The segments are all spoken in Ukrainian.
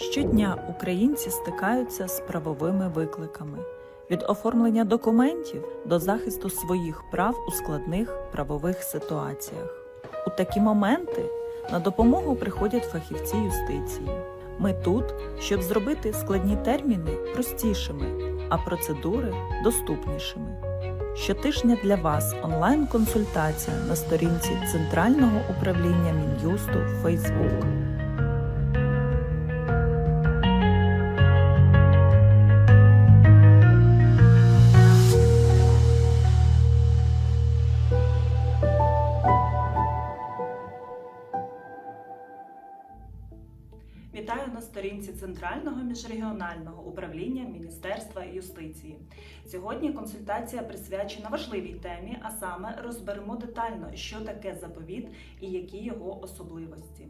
Щодня українці стикаються з правовими викликами від оформлення документів до захисту своїх прав у складних правових ситуаціях. У такі моменти на допомогу приходять фахівці юстиції. Ми тут, щоб зробити складні терміни простішими, а процедури доступнішими. Щотижня для вас онлайн-консультація на сторінці Центрального управління Мін'юсту Facebook. Сторінці Центрального міжрегіонального управління Міністерства юстиції. Сьогодні консультація присвячена важливій темі, а саме розберемо детально, що таке заповіт і які його особливості.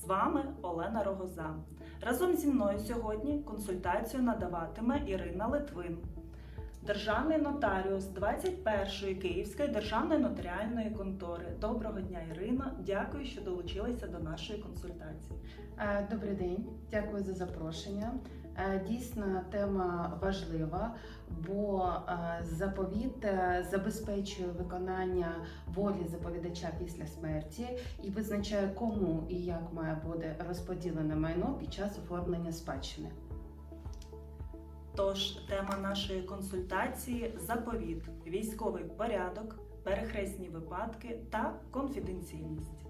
З вами Олена Рогоза. Разом зі мною сьогодні консультацію надаватиме Ірина Литвин. Державний нотаріус 21-ї Київської державної нотаріальної контори. Доброго дня, Ірина. Дякую, що долучилися до нашої консультації. Е, Добрий день, дякую за запрошення. Е, Дійсно, тема важлива, бо е, заповіт забезпечує виконання волі заповідача після смерті і визначає, кому і як має бути розподілене майно під час оформлення спадщини. Тож тема нашої консультації заповіт, військовий порядок, перехресні випадки та конфіденційність.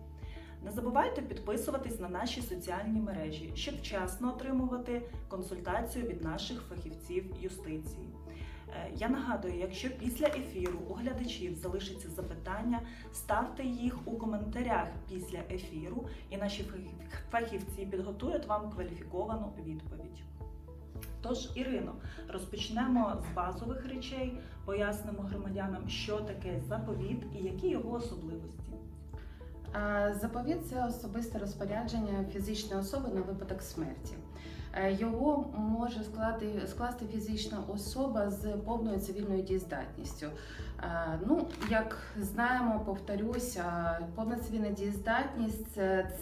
Не забувайте підписуватись на наші соціальні мережі, щоб вчасно отримувати консультацію від наших фахівців юстиції. Е, Я нагадую, якщо після ефіру у глядачів залишиться запитання, ставте їх у коментарях після ефіру, і наші фахівці підготують вам кваліфіковану відповідь. Тож, Ірино, розпочнемо з базових речей, пояснимо громадянам, що таке заповіт і які його особливості. Заповіт це особисте розпорядження фізичної особи на випадок смерті. Е, Його може склати, скласти фізична особа з повною цивільною дієздатністю. Е, Ну, як знаємо, повторюсь, е, повна цивільна дієздатність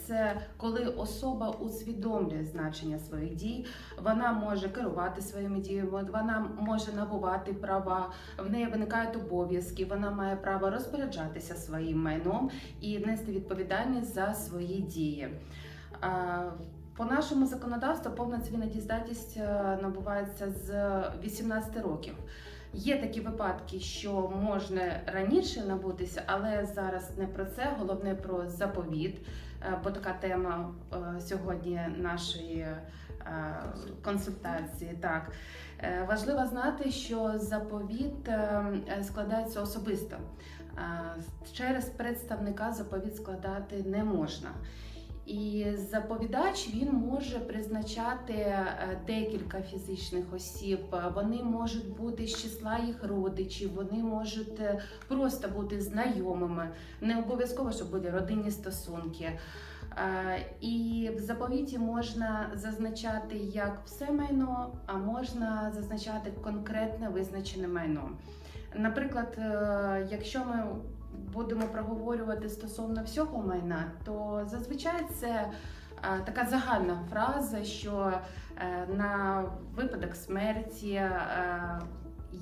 це, коли особа усвідомлює значення своїх дій, вона може керувати своїми діями, вона може набувати права, в неї виникають обов'язки, вона має право розпоряджатися своїм майном і нести відповідальність за свої дії. По нашому законодавству повна цивільна дієздатність е, набувається з 18 років. Є такі випадки, що можна раніше набутися, але зараз не про це. Головне про заповіт, е, бо така тема е, сьогодні нашої консультації. Так важливо знати, що заповіт складається особисто. Через представника заповіт складати не можна. І заповідач він може призначати е, декілька фізичних осіб. Вони можуть бути з числа їх родичів, вони можуть е, просто бути знайомими. Не обов'язково, щоб були родинні стосунки. Е, І в заповіті можна зазначати як все майно, а можна зазначати конкретне визначене майно. Наприклад, якщо ми будемо проговорювати стосовно всього майна, то зазвичай це е, така загальна фраза, що е, на випадок смерті е,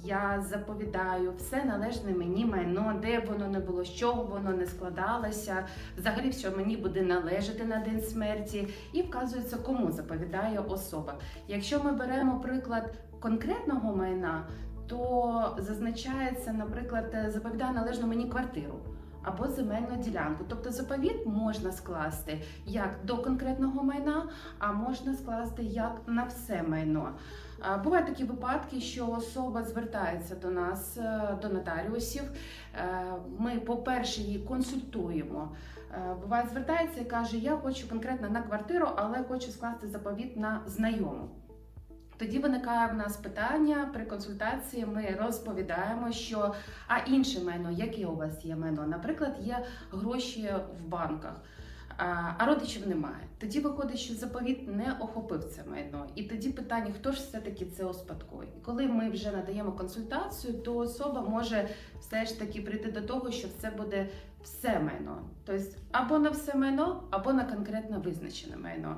я заповідаю все належне мені майно, де б воно не було, з чого воно не складалося, взагалі, що мені буде належати на день смерті, і вказується, кому заповідає особа. Якщо ми беремо приклад конкретного майна, то зазначається, наприклад, е, заповідає належно мені квартиру. Або земельну ділянку. Тобто заповіт можна скласти як до конкретного майна, а можна скласти як на все майно. Бувають такі випадки, що особа звертається до нас, е, до нотаріусів. Е, Ми, по-перше, її консультуємо. Буває, звертається і каже: Я хочу конкретно на квартиру, але хочу скласти заповіт на знайому. Тоді виникає в нас питання при консультації. Ми розповідаємо, що а інше майно, яке у вас є майно? Наприклад, є гроші в банках. А родичів немає. Тоді виходить, що заповіт не охопив це майно. І тоді питання, хто ж все-таки це успадкує? І коли ми вже надаємо консультацію, то особа може все ж таки прийти до того, що це буде все майно. Тобто або на все майно, або на конкретно визначене майно.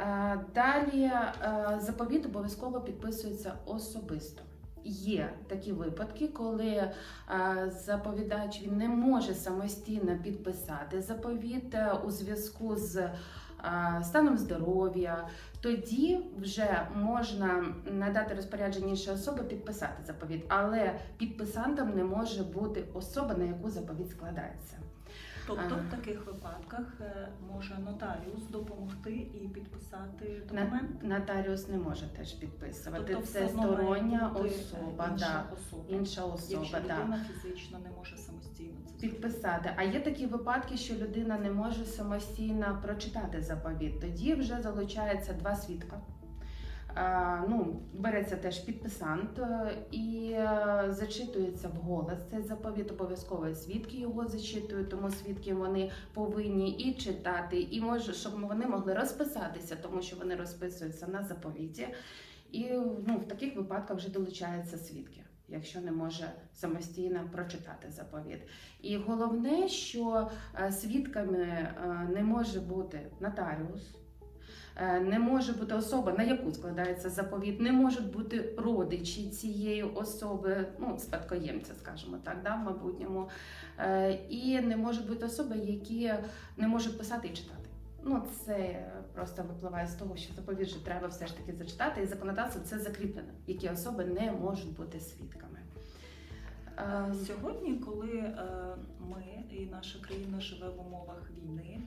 Е, Далі е, заповіт обов'язково підписується особисто. Є такі випадки, коли е, заповідач він не може самостійно підписати заповіт у зв'язку з станом здоров'я. Тоді вже можна надати розпорядження іншої особи підписати заповіт, але підписантом не може бути особа, на яку заповіт складається. Тобто Ага. в таких випадках е, може нотаріус допомогти і підписати документ. Нотаріус не може теж підписувати. Тобто Це стороння е, особа, інша да, особа. інша особа. Якщо Да. людина фізично не може самостійно це. Підписати. А є такі випадки, що людина не може самостійно прочитати заповіт. Тоді вже залучається два свідка. А, ну, береться теж підписант е, і е, зачитується вголос цей заповіт. Обов'язково свідки його зачитують, тому свідки вони повинні і читати, і може, щоб вони могли розписатися, тому що вони розписуються на заповіті. І ну, в таких випадках вже долучаються свідки, якщо не може самостійно прочитати заповіт. І головне, що е, свідками е, не може бути нотаріус. Е, Не може бути особа, на яку складається заповіт, не можуть бути родичі цієї особи, ну спадкоємця, скажімо так, да, в майбутньому. Е, І не можуть бути особи, які не можуть писати і читати. Ну, це просто випливає з того, що заповіт треба все ж таки зачитати, і законодавство це закріплено, які особи не можуть бути свідками. Е, Сьогодні, коли е, ми і наша країна живе в умовах війни,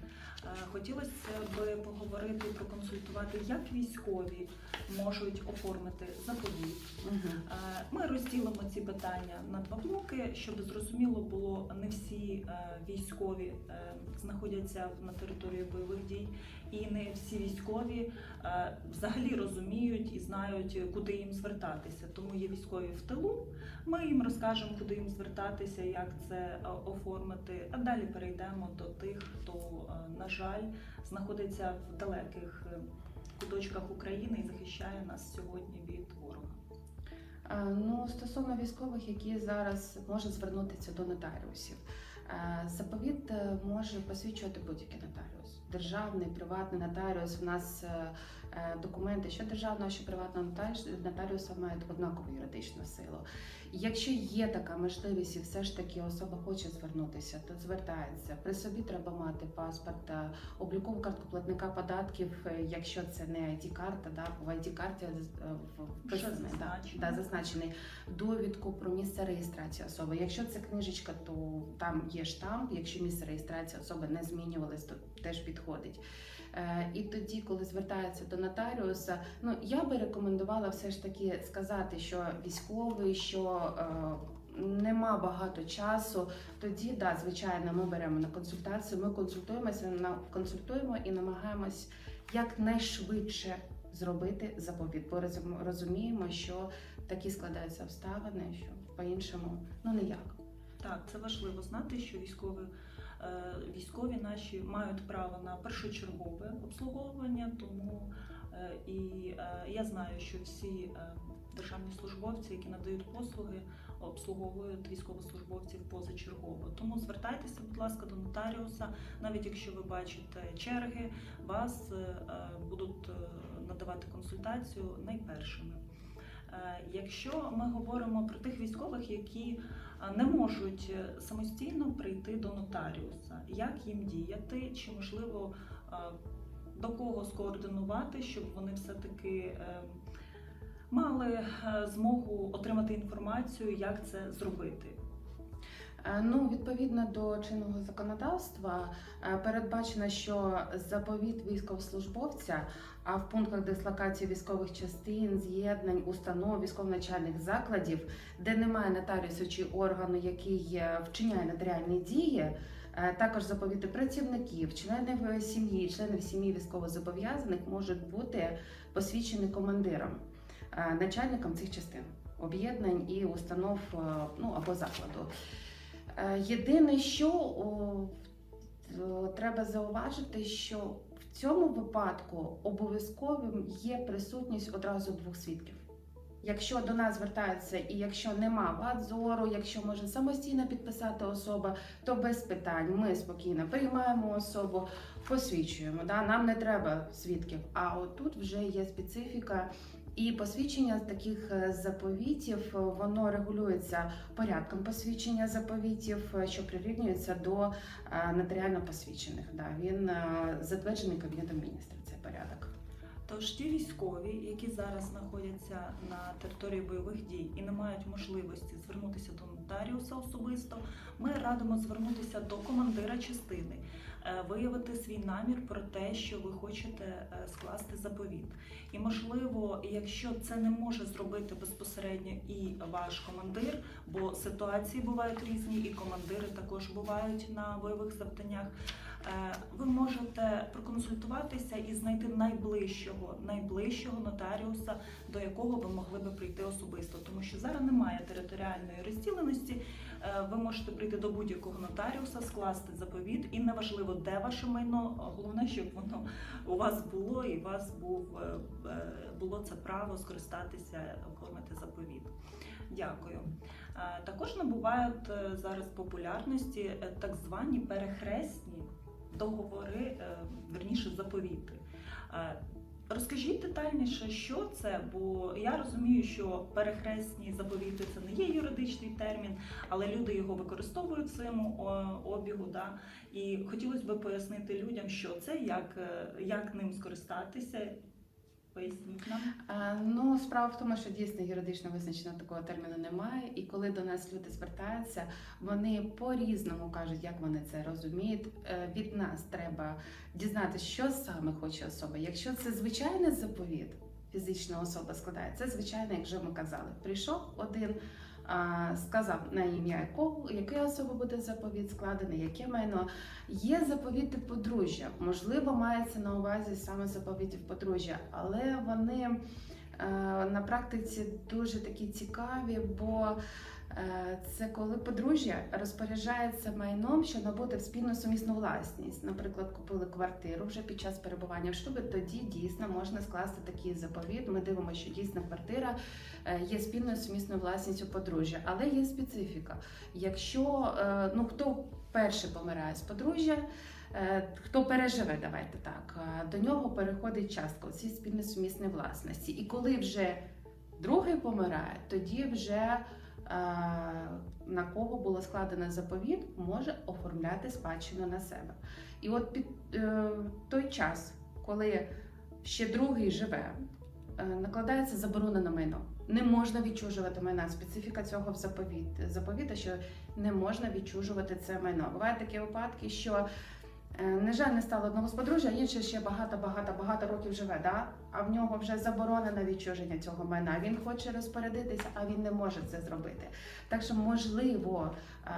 е, хотілося б поговорити проконсультувати, як військові можуть оформити заповіт. Ми розділимо ці питання на два блоки, щоб зрозуміло було, не всі військові знаходяться на території бойових дій, і не всі військові е, взагалі розуміють і знають, куди їм звертатися. Тому є військові в тилу. Ми їм розкажемо, куди їм звертатися, як це е, оформити. А далі перейдемо до тих, хто, е, на жаль, знаходиться в далеких куточках України і захищає нас сьогодні від ворога. Ну, стосовно військових, які зараз можуть звернутися до нотаріусів, заповіт може посвідчувати будь-який нотаріус. Державний, приватний нотаріус. У нас е, документи, що державного, що приватного нотаріус- нотаріуса мають однакову юридичну силу. Якщо є така можливість, і все ж таки особа хоче звернутися, то звертається. При собі треба мати паспорт, е, облікову картку платника податків, е, якщо це не id карта да, в id карті вписаний, да, да, зазначений довідку про місце реєстрації особи. Якщо це книжечка, то там є штамп. Якщо місце реєстрації особи не змінювалось, то теж підходить. Е, І тоді, коли звертається до нотаріуса, ну я би рекомендувала все ж таки сказати, що військовий, що е, нема багато часу. Тоді, да, звичайно, ми беремо на консультацію. Ми консультуємося, на консультуємо і намагаємось якнайшвидше зробити заповіт. Бо розуміємо, що такі складаються обставини, що по-іншому ну ніяк. Так, це важливо знати, що військові, е, військові наші мають право на першочергове обслуговування, тому е, і е, я знаю, що всі е, державні службовці, які надають послуги, обслуговують військовослужбовців позачергово. Тому звертайтеся, будь ласка, до нотаріуса, навіть якщо ви бачите черги, вас е, е, будуть е, надавати консультацію найпершими. Е, Якщо ми говоримо про тих військових, які не можуть е, самостійно прийти до нотаріуса. Як їм діяти? Чи можливо до кого скоординувати, щоб вони все-таки е, мали е, змогу отримати інформацію, як це зробити? Е, Ну, відповідно до чинного законодавства, е, передбачено, що заповіт військовослужбовця, а в пунктах дислокації військових частин, з'єднань, установ, військово-навчальних закладів, де немає нотаріусу чи органу, який е, вчиняє нотаріальні дії, також заповіти працівників, членів сім'ї, членів сім'ї військовозобов'язаних можуть бути посвідчені командиром, начальником цих частин, об'єднань і установ ну або закладу. Е, Єдине, що треба зауважити, що в цьому випадку обов'язковим є присутність одразу двох свідків. Якщо до нас звертаються і якщо нема вад зору, якщо може самостійно підписати особа, то без питань ми спокійно приймаємо особу, посвідчуємо. Да? Нам не треба свідків. А от тут вже є специфіка. І посвідчення таких е, заповітів е, воно регулюється порядком посвідчення заповітів, е, що прирівнюється до нотаріально посвідчених. Да, він затверджений кабінетом міністрів. Цей порядок. Тож ті військові, які зараз знаходяться на території бойових дій і не мають можливості звернутися до нотаріуса особисто, ми радимо звернутися до командира частини, виявити свій намір про те, що ви хочете е, скласти заповіт. І можливо, якщо це не може зробити безпосередньо і ваш командир, бо ситуації бувають різні, і командири також бувають на бойових завданнях. Е, Ви можете проконсультуватися і знайти найближчого, найближчого нотаріуса, до якого ви могли би прийти особисто, тому що зараз немає територіальної розділеності. Е, Ви можете прийти до будь-якого нотаріуса, скласти заповіт, і неважливо, де ваше майно, головне, щоб воно у вас було, і у вас був е, е, було це право скористатися, оформити заповіт. Дякую. Також набувають зараз популярності так звані перехресні договори, верніше заповіти. Розкажіть детальніше, що це, бо я розумію, що перехресні заповіти це не є юридичний термін, але люди його використовують в своєму обігу. Да? І хотілося б пояснити людям, що це, як, е, як ним скористатися. Поясніть нам. Ну, справа в тому, що дійсно юридично визначено такого терміну немає. І коли до нас люди звертаються, вони по-різному кажуть, як вони це розуміють. Е, Від нас треба дізнатися, що саме хоче особа. Якщо це звичайний заповіт, фізична особа складає, це звичайно, як вже ми казали. Прийшов один. Сказав на ім'я якого якої особи буде заповіт складений, яке майно є заповіти подружжя. Можливо, мається на увазі саме заповітів подружжя, але вони е, на практиці дуже такі цікаві, бо це коли подружжя розпоряджається майном, що набути в спільну сумісну власність. Наприклад, купили квартиру вже під час перебування в шлюбі, тоді дійсно можна скласти такий заповіт. Ми дивимося, що дійсно квартира е, є спільною сумісною власністю подружжя, але є специфіка. Якщо е, ну хто перший помирає з подружжя. Е, Хто переживе, давайте так, е, до нього переходить частка у цій спільно сумісній власності. І коли вже другий помирає, тоді вже е, на кого було складено заповіт, може оформляти спадщину на себе. І от під е, той час, коли ще другий живе, е, накладається заборона на майно. Не можна відчужувати майна. Специфіка цього в заповіт. Заповіта, що не можна відчужувати це майно. Бувають такі випадки, що на жаль, не стало одного з подружжя, а інший ще багато, багато, багато років живе, да? а в нього вже заборонено відчуження цього майна. Він хоче розпорядитися, а він не може це зробити. Так що можливо е,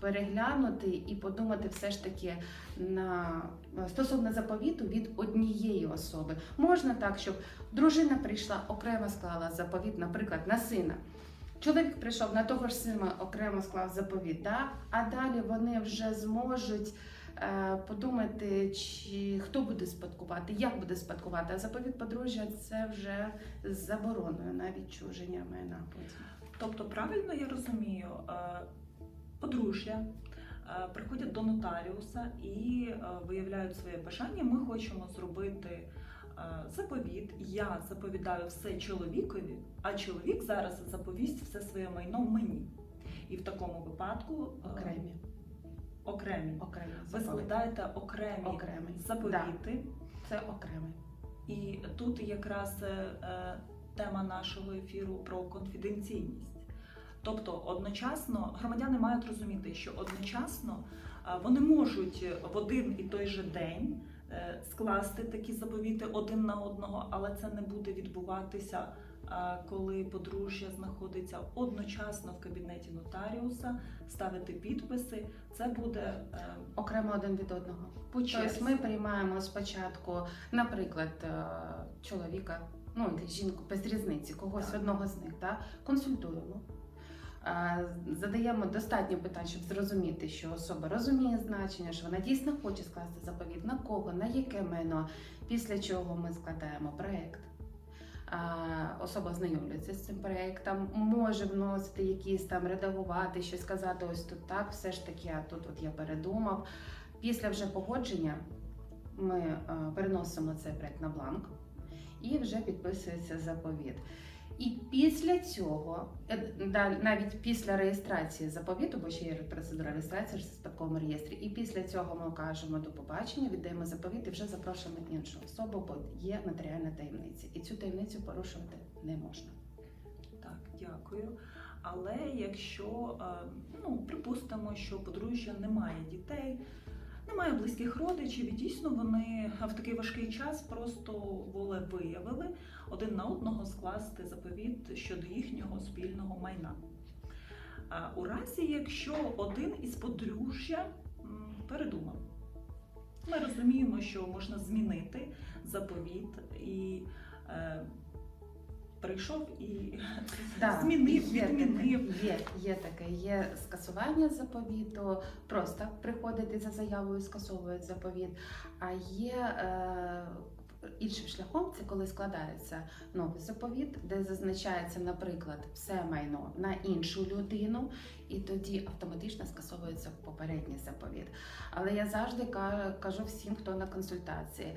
переглянути і подумати все ж таки на стосовно заповіту від однієї особи. Можна так, щоб дружина прийшла, окремо склала заповіт, наприклад, на сина. Чоловік прийшов на того ж сина, окремо склав заповіт, да? а далі вони вже зможуть е, подумати, чи хто буде спадкувати, як буде спадкувати. А заповіт подружжя це вже з забороною на відчуження майна. Тобто, правильно я розумію, е, подружжя е, приходять до нотаріуса і е, виявляють своє бажання. Ми хочемо зробити е, заповіт. Я заповідаю все чоловікові, а чоловік зараз заповість все своє майно мені. І в такому випадку е, Окремі. Окремі. Окремі Ви складаєте окремі Окремі. заповіти. Це окремий. І тут якраз е, е, тема нашого ефіру про конфіденційність. Тобто, одночасно громадяни мають розуміти, що одночасно е, вони можуть в один і той же день скласти такі заповіти один на одного, але це не буде відбуватися, е, коли подружжя знаходиться одночасно в кабінеті нотаріуса, ставити підписи. Це буде е, Окремо один від одного. Тобто ми приймаємо спочатку, наприклад, е, чоловіка, ну жінку без різниці, когось Так. одного з них, да? консультуємо. Задаємо достатньо питань, щоб зрозуміти, що особа розуміє значення, що вона дійсно хоче скласти заповіт, на кого, на яке майно, після чого ми складаємо проєкт. особа ознайомлюється з цим проєктом, може вносити якісь там редагувати, щось сказати, ось тут так, все ж таки, а тут от я передумав. Після вже погодження ми переносимо цей проєкт на бланк і вже підписується заповіт. І після цього, е, навіть після реєстрації заповіту, бо ще є процедура реєстрації в спадковому реєстрі, і після цього ми кажемо до побачення, віддаємо заповіт і вже запрошуємо іншу особу, бо є матеріальна таємниця. І цю таємницю порушувати не можна. Так, дякую. Але якщо е, ну, припустимо, що подружжя не має дітей, немає близьких родичів, і дійсно вони в такий важкий час просто волевиявили один на одного скласти заповіт щодо їхнього спільного майна. А У разі, якщо один із подружжя передумав, ми розуміємо, що можна змінити заповіт і е, прийшов і змінив, є відмінив. Таке, є, є таке, є скасування заповіту, просто приходить за заявою, скасовують заповіт. А є е, іншим шляхом, це коли складається новий заповіт, де зазначається, наприклад, все майно на іншу людину, і тоді автоматично скасовується попередній заповіт. Але я завжди кажу всім, хто на консультації.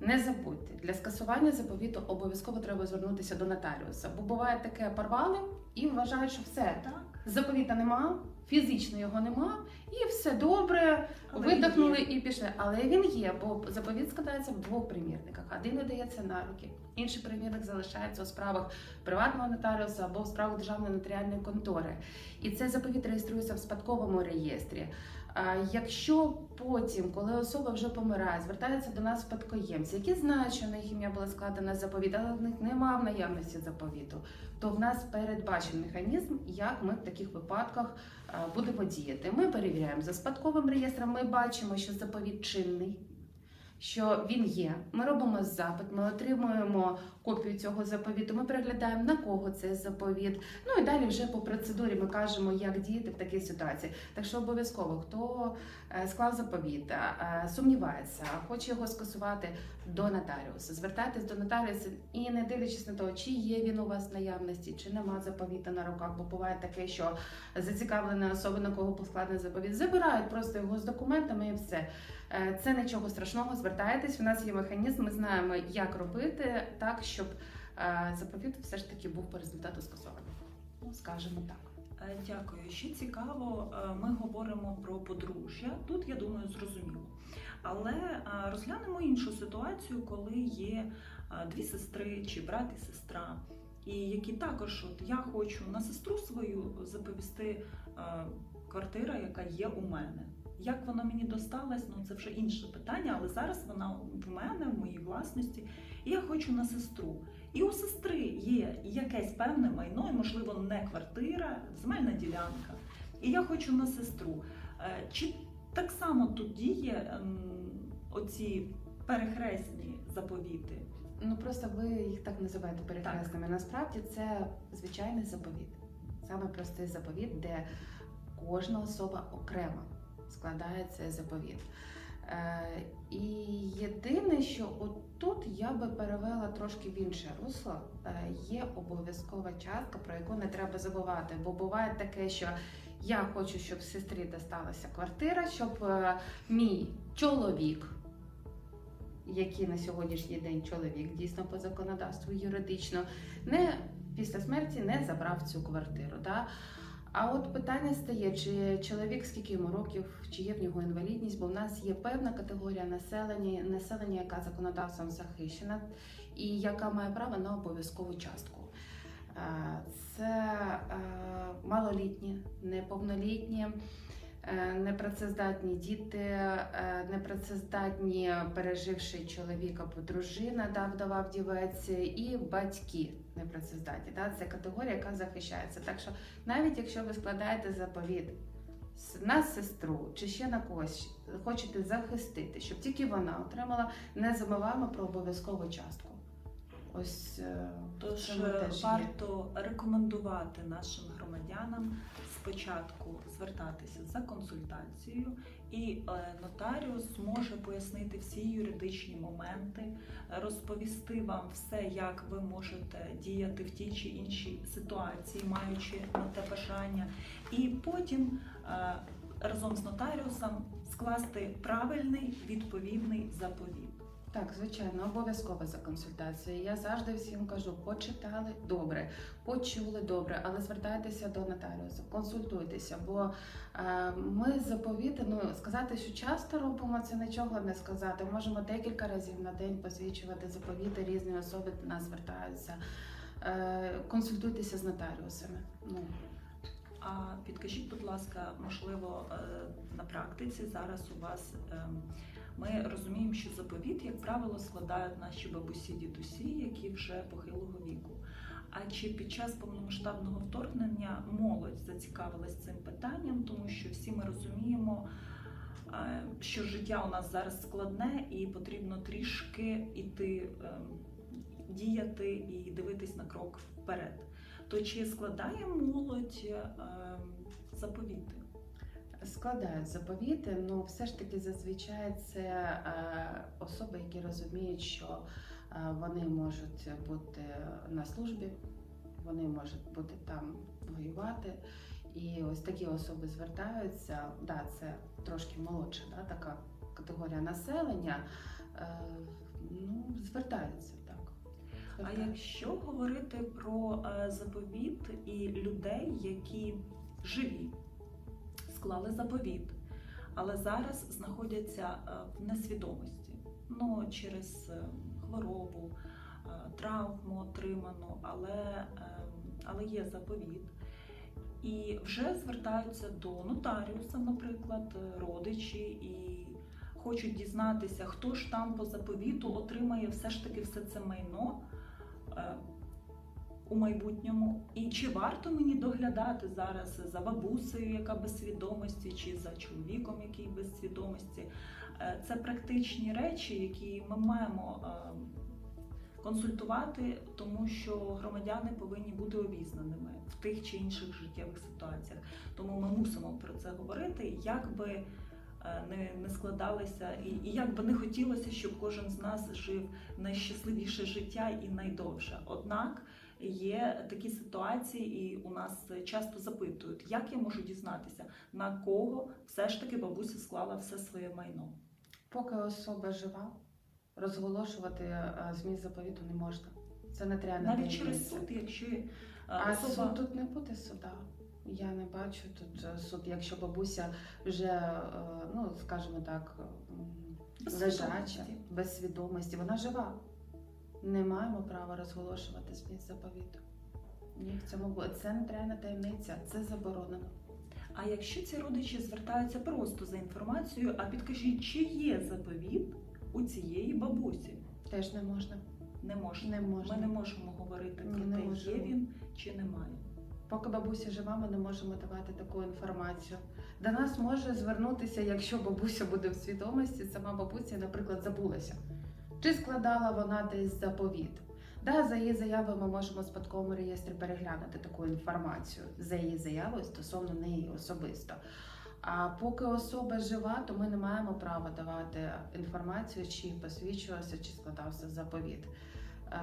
Не забудьте, для скасування заповіту обов'язково треба звернутися до нотаріуса, бо буває таке порвали і вважають, що все Так, заповіта нема, фізично його нема, і все добре, але видихнули і пішли. Але він є, бо заповіт складається в двох примірниках. Один видається на руки, інший примірник залишається у справах приватного нотаріуса або у справах державної нотаріальної контори. І цей заповіт реєструється в спадковому реєстрі. Якщо потім, коли особа вже помирає, звертається до нас спадкоємці, які знають, що на їх ім'я була складена заповіт, але в них немає в наявності заповіту, то в нас передбачений механізм, як ми в таких випадках будемо діяти. Ми перевіряємо за спадковим реєстром, ми бачимо, що заповіт чинний. Що він є, ми робимо запит, ми отримуємо копію цього заповіту. Ми переглядаємо на кого цей заповіт. Ну і далі вже по процедурі ми кажемо, як діяти в такій ситуації. Так що обов'язково, хто е, склав заповіт, е, сумнівається, хоче його скасувати до нотаріуса. Звертайтесь до нотаріуса і не дивлячись на те, чи є він у вас в наявності, чи нема заповіта на руках, бо буває таке, що зацікавлена особа, на кого поскладений заповіт, забирають просто його з документами і все. Е, Це нічого страшного. Звертайтесь. У нас є механізм. Ми знаємо, як робити так, щоб е, заповіт все ж таки був по результату скасований. Ну, скажімо так. Е, Дякую. Ще цікаво, ми говоримо про подружжя. Тут я думаю, зрозуміло. Але розглянемо іншу ситуацію, коли є дві сестри чи брат і сестра, і які також, от я хочу на сестру свою заповісти квартира, яка є у мене. Як вона мені досталась, ну це вже інше питання, але зараз вона в мене, в моїй власності, і я хочу на сестру. І у сестри є якесь певне майно, і, можливо, не квартира, земельна ділянка. І я хочу на сестру. Е, Чи так само тут діє ем, оці перехресні заповіти? Ну просто ви їх так називаєте перехресними. Насправді це звичайний заповіт. Саме простий заповіт, де кожна особа окремо складає цей заповіт. Е, і єдине, що отут я би перевела трошки в інше русло. Е, є обов'язкова частка, про яку не треба забувати. Бо буває таке, що я хочу, щоб сестрі досталася квартира, щоб е, мій чоловік який на сьогоднішній день чоловік дійсно по законодавству юридично не після смерті не забрав цю квартиру. Да? А от питання стає, чи чоловік скільки йому років, чи є в нього інвалідність, бо в нас є певна категорія населення, населення, яка законодавством захищена і яка має право на обов'язкову частку. Е, Це е, малолітні, неповнолітні, непрацездатні діти, е, непрацездатні, переживши чоловіка або дружина, да, вдова вдівець, і батьки непрацездатні. Да, це категорія, яка захищається. Так що навіть якщо ви складаєте заповіт на сестру чи ще на когось, хочете захистити, щоб тільки вона отримала, не забуваємо про обов'язкову частку. Ось е, Тож е, теж є. варто рекомендувати нашим громадянам спочатку звертатися за консультацією І е, нотаріус може пояснити всі юридичні моменти, розповісти вам все, як ви можете діяти в тій чи іншій ситуації, маючи на те бажання, і потім е, разом з нотаріусом скласти правильний відповідний заповіт. Так, звичайно, обов'язково за консультацією. Я завжди всім кажу: почитали добре, почули добре, але звертайтеся до нотаріуса, консультуйтеся, бо е, ми заповіти, ну сказати, що часто робимо, це нічого не сказати. Можемо декілька разів на день посвідчувати заповіти, різні особи до нас звертаються. Е, консультуйтеся з нотаріусами. Ну, А підкажіть, будь ласка, можливо, е, на практиці зараз у вас ем, ми розуміємо, що заповіт, як правило, складають наші бабусі дідусі, які вже похилого віку. А чи під час повномасштабного вторгнення молодь зацікавилась цим питанням, тому що всі ми розуміємо, е, що життя у нас зараз складне і потрібно трішки іти, ем, діяти і дивитись на крок вперед. То чи складає молодь ем, заповіти? Складають заповіти, ну все ж таки зазвичай це е, особи, які розуміють, що е, вони можуть бути на службі, вони можуть бути там воювати. І ось такі особи звертаються. Да, це трошки молодша, да, така категорія населення. Е, ну, звертаються так. А якщо говорити про заповіт і людей, які живі, склали заповіт, але зараз знаходяться е, в несвідомості, ну через е, хворобу, е, травму отриману, але, але є заповіт. І вже звертаються до нотаріуса, наприклад, родичі, і хочуть дізнатися, хто ж там по заповіту отримає все ж таки все це майно у майбутньому. І чи варто мені доглядати зараз за бабусею, яка без свідомості, чи за чоловіком, який без свідомості? Е, Це практичні речі, які ми маємо е, консультувати, тому що громадяни повинні бути обізнаними в тих чи інших життєвих ситуаціях. Тому ми мусимо про це говорити, як би е, не, не складалися, і, і як би не хотілося, щоб кожен з нас жив найщасливіше життя і найдовше. Однак є такі ситуації, і у нас часто запитують, як я можу дізнатися, на кого все ж таки бабуся склала все своє майно. Поки особа жива, розголошувати е, зміст заповіту не можна. Це нотаріальна Навіть через суд, якщо е, А особа суд тут не буде суда. Я не бачу тут е, суд, якщо бабуся вже, ну скажімо так, без лежача, свідомості. без свідомості, вона жива. Не маємо права розголошувати зміст заповіту. Ні, в цьому це нотаріальна таємниця, це заборонено. А якщо ці родичі звертаються просто за інформацією, а підкажіть, чи є заповіт у цієї бабусі? Теж не можна. Не можна. Не можна. Ми не можемо говорити про не те, є він чи немає. Поки бабуся жива, ми не можемо давати таку інформацію. До нас може звернутися, якщо бабуся буде в свідомості, сама бабуся, наприклад, забулася. Чи складала вона десь заповіт? Да, за її заявою ми можемо в спадковому реєстрі переглянути таку інформацію за її заявою стосовно неї особисто. А поки особа жива, то ми не маємо права давати інформацію, чи посвідчувався, чи складався заповіт. Е,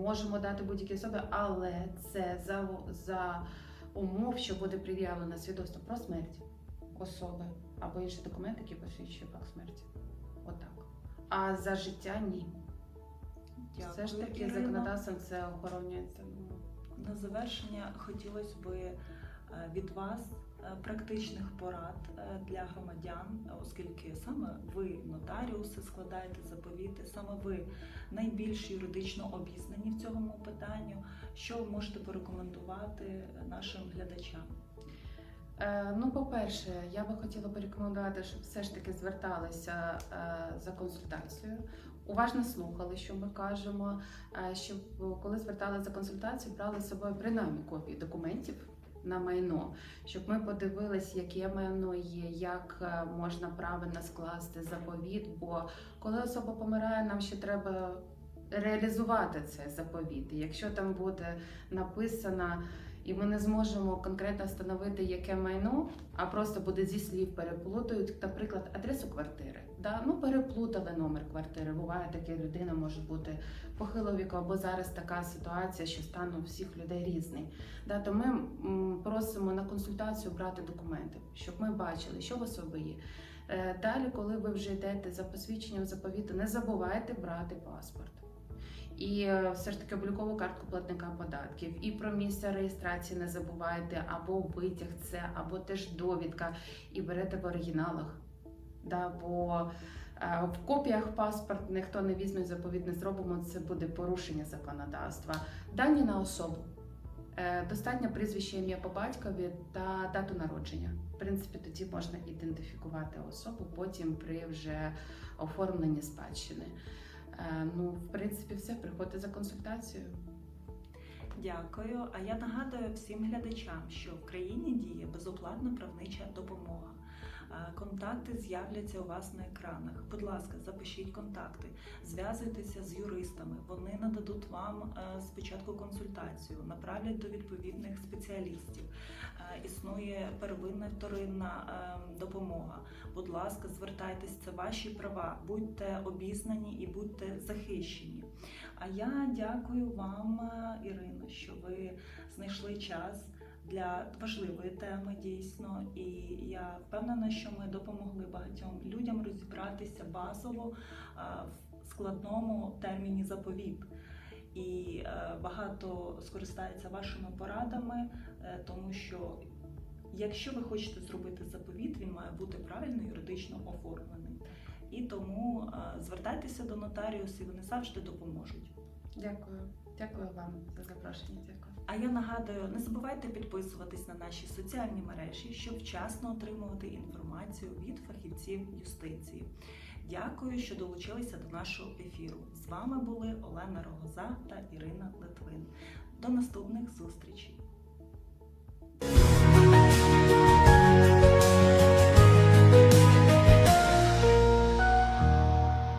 Можемо дати будь-які особи, але це за, за умов, що буде пред'явлено свідоцтво про смерть особи або інший документ, який посвідчує факт смерті. Отак. А за життя ні. Все ж таки Ірино. законодавством це охоронюється. Ну, На завершення хотілося б е, від вас е, практичних порад е, для громадян, оскільки саме ви, нотаріуси, складаєте заповіти, саме ви найбільш юридично обізнані в цьому питанню. Що ви можете порекомендувати нашим глядачам? Е, ну, по-перше, я би хотіла порекомендувати, щоб все ж таки зверталися е, за консультацією. Уважно слухали, що ми кажемо, е, щоб коли зверталися за консультацією, брали з собою принаймні копії документів на майно, щоб ми подивилися, яке майно є, як можна правильно скласти заповіт. Бо коли особа помирає, нам ще треба реалізувати цей заповіт. Якщо там буде написано і ми не зможемо конкретно встановити, яке майно, а просто буде зі слів переплутають, наприклад, адресу квартири. Да? Ну, переплутали номер квартири. Буває таке, людина може бути похилого або зараз така ситуація, що стан у всіх людей різний. Да? То ми просимо на консультацію брати документи, щоб ми бачили, що в особи є. Е, Далі, коли ви вже йдете за посвідченням заповіту, не забувайте брати паспорт. І е, все ж таки облікову картку платника податків, і про місце реєстрації не забувайте, або витяг це, або теж довідка, і берете в оригіналах. Да, бо е, в копіях паспорт ніхто не візьме заповіт не зробимо, це буде порушення законодавства. Дані на особу. Е, Достатньо прізвище ім'я по батькові та дату народження. В принципі, тоді можна ідентифікувати особу потім при вже оформленні спадщини. Е, Ну, в принципі, все, приходьте за консультацією. Дякую. А я нагадую всім глядачам, що в країні діє безоплатна правнича допомога. Контакти з'являться у вас на екранах. Будь ласка, запишіть контакти, зв'язуйтеся з юристами. Вони нададуть вам е, спочатку консультацію, направлять до відповідних спеціалістів. Е, Існує первинна вторинна е, допомога. Будь ласка, звертайтесь, це ваші права. Будьте обізнані і будьте захищені. А я дякую вам, Ірино, що ви знайшли час для важливої теми дійсно. І я впевнена, що ми допомогли багатьом людям розібратися базово е, в складному терміні заповіт. І е, багато скористається вашими порадами, е, тому що якщо ви хочете зробити заповіт, він має бути правильно юридично оформлений. І тому звертайтеся до нотаріусів, вони завжди допоможуть. Дякую. Дякую вам за запрошення. Дякую. А я нагадую, не забувайте підписуватись на наші соціальні мережі, щоб вчасно отримувати інформацію від фахівців юстиції. Дякую, що долучилися до нашого ефіру. З вами були Олена Рогоза та Ірина Литвин. До наступних зустрічей!